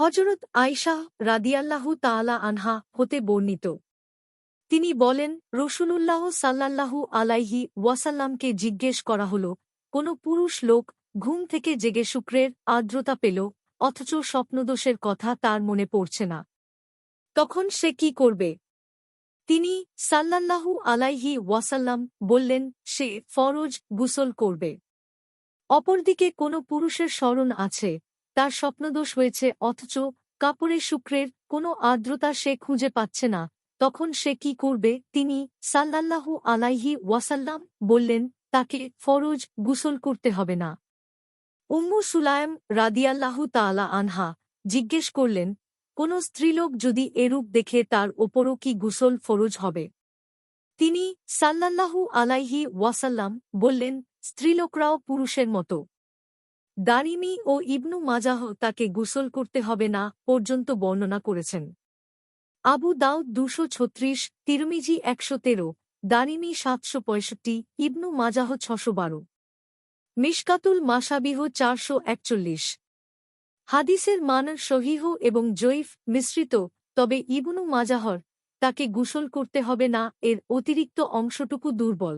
হজরত আয়শা রাদিয়াল্লাহু তাআলা আনহা হতে বর্ণিত। তিনি বলেন, রসুলুল্লাহ সাল্লাল্লাহু আলাইহি ওয়াসাল্লামকে জিজ্ঞেস করা হল, কোন পুরুষ লোক ঘুম থেকে জেগে শুক্রের আর্দ্রতা পেল, অথচ স্বপ্নদোষের কথা তার মনে পড়ছে না। তখন সে কি করবে? তিনি সাল্লাল্লাহু আলাইহি ওয়াসাল্লাম বললেন, সে ফরজ গুসল করবে। অপরদিকে কোনো পুরুষের স্মরণ আছে তার স্বপ্নদোষ হয়েছে, অথচ কাপড়ে শুক্রের কোনো আর্দ্রতা সে খুঁজে পাচ্ছে না। তখন সে কি করবে? তিনি সাল্লাল্লাহু আলাইহি ওয়াসাল্লাম বললেন, তাকে ফরজ গুসল করতে হবে না। উম্মু সুলায়ম রাদিয়াল্লাহু তাআলা আনহা জিজ্ঞেস করলেন, কোন স্ত্রীলোক যদি এরূপ দেখে তার ওপরও কি গুসল ফরজ হবে? তিনি সাল্লাল্লাহু আলাইহি ওয়াসাল্লাম বললেন, স্ত্রীলোকরাও পুরুষের মতো। দারিমি ও ইবনু মাজাহ তাকে গুসল করতে হবে না পর্যন্ত বর্ণনা করেছেন। আবু দাউদ দুশো ছত্রিশ, তিরমিজি একশো তেরো, দারিমি সাতশো পঁয়ষট্টি, ইবনু মাজাহ ছশো বারো। মিশকাতুল মাসাবিহ চারশো একচল্লিশ। হাদিসের মান সহিহ এবং জৈফ মিশ্রিত, তবে ইবনু মাজাহর তাকে গুসল করতে হবে না এর অতিরিক্ত অংশটুকু দুর্বল।